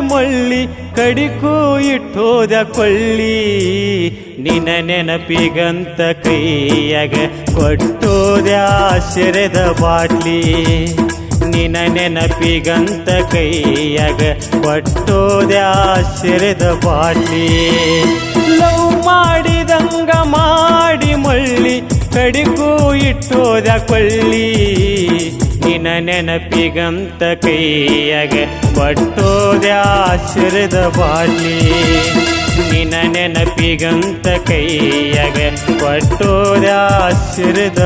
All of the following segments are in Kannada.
ಮಳ್ಳಿ ಕಡಿಕು ಇಟ್ಟೋದ ಕೊಳ್ಳಿ. ನಿನ ನೆನಪಿಗಂತ ಕೈಯಾಗ ಕೊಟ್ಟೋದ ಸೆರೆದ ಬಾಟ್ಲಿ. ನಿನ ನೆನಪಿಗಂತ ಕೈಯಾಗ ಕೊಟ್ಟೋದ ಸೆರೆದ ಬಾಟ್ಲಿ. ಲವ್ ಮಾಡಿದಂಗ ಮಾಡಿ ಮಳ್ಳಿ ಕಡಿಕು ಇಟ್ಟೋದ ಕೊಳ್ಳಿ. ನಿನ ನೆನಪಿಗಂತ ಕೈಯಾಗ ಕೊಟ್ಟೋದ್ಯಾ ಬಾಳಿ ನಿನ್ನ ನಿನ ನೆನಪಿಗಂತ ಕೈಯಾಗ ಕೊಟ್ಟೋದ್ಯಾ ಸೆರೆದ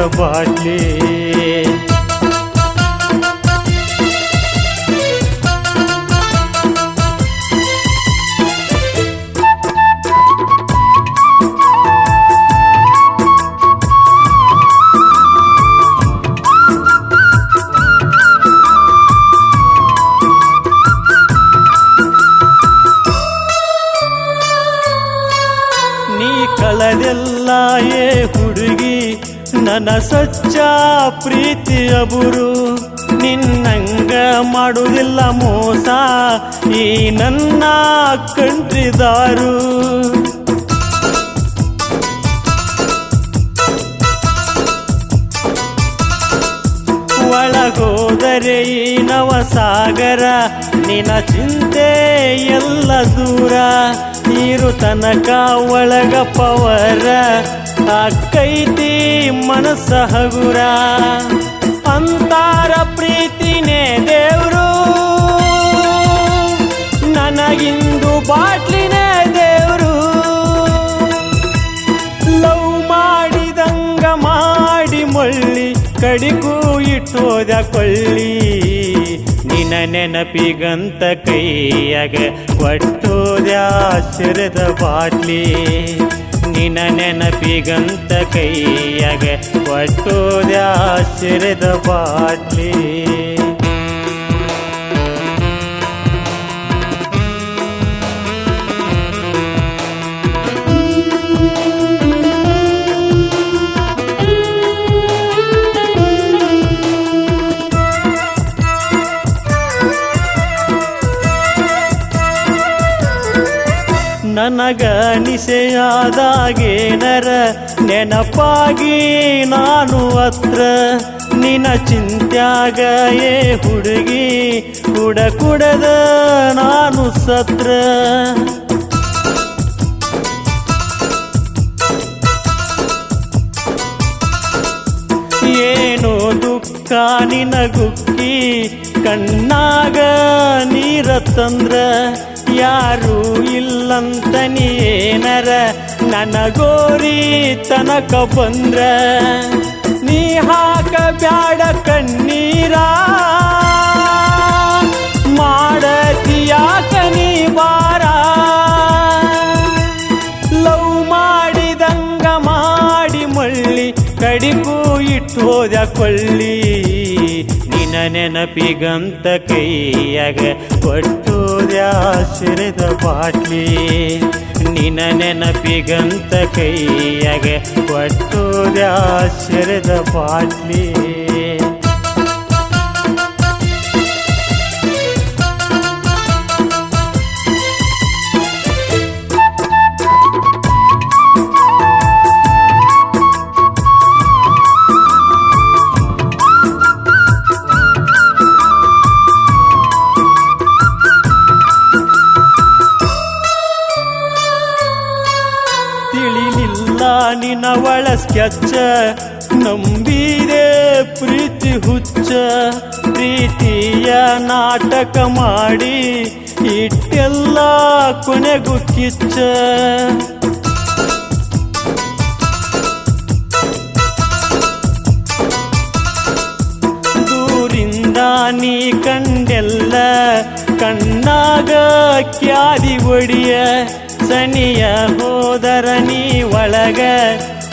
ಏ ಹುಡುಗಿ, ನನ್ನ ಸಚ್ಚ ಪ್ರೀತಿಯ ಬುರು ನಿನ್ನಂಗ ಮಾಡುವುದಿಲ್ಲ ಮೋಸ, ಈ ನನ್ನ ಕಂಡಿದಾರು ಒಳಗೋದರೆ ಈ ನವಸಾಗರ, ನಿನ್ನ ಚಿಂತೆ ಎಲ್ಲ ದೂರ. ನೀರು ತನಕ ಒಳಗ ಪವರ ಅಕ್ಕೈತಿ ಮನಸ್ಸ ಹಗುರ. ಅಂತಾರ ಪ್ರೀತಿನೇ ದೇವ್ರು. ನನಗಿಂದು ಬಾಟ್ಲಿನೇ ದೇವ್ರು. ಲವ್ ಮಾಡಿದಂಗ ಮಾಡಿ ಮಳ್ಳಿ, ಕಡಿಗೂ ಇಟ್ಟೋದ ಕೊಳ್ಳಿ. ನಿನ ನೆನಪಿಗಂತ ಕೈಯಾಗ ಕೊಟ್ಟೋದ್ಯಾ ಶಿರದ ಬಾಟ್ಲಿ. ನಿನ ನೆನಪಿಗಂತ ಕೈಯಾಗ ಕೊಟ್ಟೋದ್ಯಾ ಶಿರದ ಬಾಟ್ಲಿ. ನನಗ ನಿಸೆಯಾದಾಗೇನರ ನೆನಪಾಗಿ ನಾನು ಅತ್ರ ನಿನ ಚಿಂತ್ಯಾಗ ಹುಡುಗಿ ಕುಡ ಕುಡದ ನಾನು ಸತ್ರ. ಏನೋ ದುಃಖ ನಿನಗುಕ್ಕಿ ಕಣ್ಣಾಗ ನೀರ ತಂದ್ರ ಯಾರು ಇಲ್ಲಂತ ನೀನರ ನನಗೋರಿ ತನಕ ಬಂದ್ರ, ನೀ ಹಾಕ ಬ್ಯಾಡ ಕಣ್ಣೀರ. ಮಾಡತಿಯಾಕ ನೀ ಬಾರ ಲವ್ ಮಾಡಿದಂಗ ಮಾಡಿ ಮಳ್ಳಿ ಕಡಿಗೂ ಇಟ್ಟು ಹೋದ ಕೊಳ್ಳಿ. ನಿನ ನೆನಪಿಗಂತ ಕೈಯಾಗ ಕೊಟ್ಟೋದ್ಯಾ ಸೆರೆದ ಬಾಟ್ಲಿ. ನಿನ ನೆನಪಿಗಂತ ಕೈಯಾಗ ಕೊಟ್ಟೋದ್ಯಾ ಸೆರೆದ ಬಾಟ್ಲಿ. ಒಳ ಸ್ಕೆಚ್ಚ ನಂಬಿದೆ ಪ್ರೀತಿ ಹುಚ್ಚ. ಪ್ರೀತಿಯ ನಾಟಕ ಮಾಡಿ ಇಟ್ಟೆಲ್ಲ ಕೊನೆಗೂ ಕಿಚ್ಚ. ದೂರಿಂದ ನೀ ಕಂಡೆಲ್ಲ, ಕಣ್ಣಾಗ ಕ್ಯಾದಿ ಒಡಿಯ. ಸನಿಯ ಹೋದರ ನೀ ಒಳಗ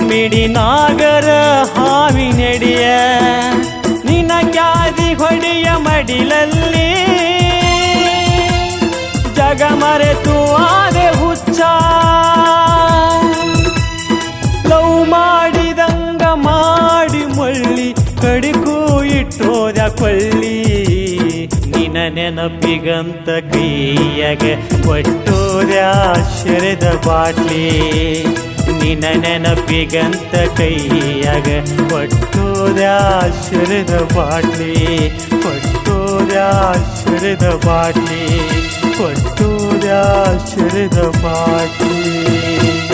ಮಿಡಿನಾಗರ ಹಾವಿ ನೆಡಿಯ. ನಿನ ಕ್ಯಾದಿ ಹೊಡಿಯ ಮಡಿಲಲ್ಲಿ ಜಗ ಮರೆತು ಆದೆ ಹುಚ್ಚ. ಲವ್ ಮಾಡಿದಂಗ ಮಾಡಿ ಮಳ್ಳಿ ಕಡಿಕೂ ಇಟ್ಟೋದ ಕೊಳ್ಳಿ ನಿನ ನೆನಪಿಗಂತ ಕೈಯಾಗ ಒಟ್ಟೋದ್ಯಾಶ್ಚರ್ಯದ ಬಾಟ್ಲಿ. ನಿನ್ನ ನೆನಪಿಗಂತ ಕೈಯಾಗ ಒಟ್ಟೋದ್ಯಾಶ್ಚರ್ಯದ ಬಾಟ್ಲಿ. ಒಟ್ಟೋದ್ಯಾಶ್ಚರ್ಯದ ಬಾಟ್ಲಿ. ಒಟ್ಟೋದ್ಯಾಶ್ಚರ್ಯದ ಬಾಟ್ಲಿ.